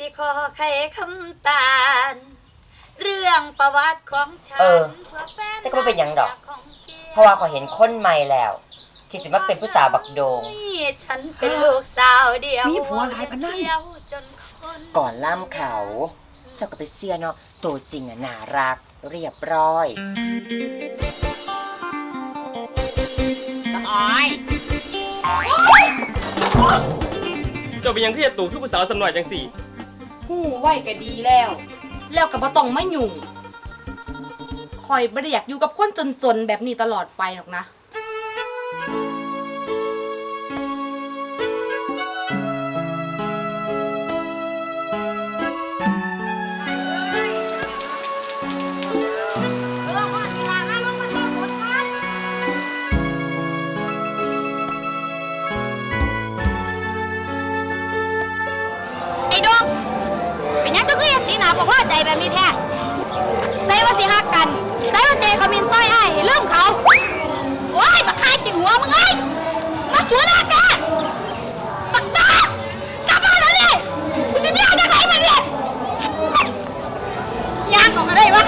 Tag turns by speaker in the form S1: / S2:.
S1: สิขอไขคำตาล เรื่องประวัติของฉัน
S2: เออ
S1: เพื่อแฟน
S2: แต่ก็บ่เป็นหยังดอก
S1: ของแก้ว
S2: เพราะว่าเขาเห็นคนใหม่แล้วที่สิมาเป็นผู้สาวบักโดง
S1: นี่ฉันเป็นลูกสาวเดียว
S3: มีผัวหลายปานนั้น
S1: เที่ยวจนคน
S2: ก่อนล่ำเขา เจ้าก็ไปเสียเนาะตัวจริงอะน่ารัก เรียบร้อย
S3: อ้อย
S4: เจ้าเป็นหยังเครียดตู่คือผู้สาวสำหน่อยจังสี่
S3: หูไหวก็ดีแล้ว แล้วก็บ่ต้องมายุ่งคอยบ่ได้อยากอยู่กับคนจนๆ แบบนี้ตลอดไปหรอกนะ
S1: ไอ้ดง ตีหนาบอกว่าใจแบบนี้แท้ใส่ว่าสิฮักกันใส่ว่าสิให้เขามินสร้อยให้ลืมเขาโอ้ยบักคายกินหัวมึงเอ้ยมาชวนหน้าแกบักตากลับบ้านแล้วนี่กูจะไม่เอาจากไหนมาเนี่ยยางของอะไรวะ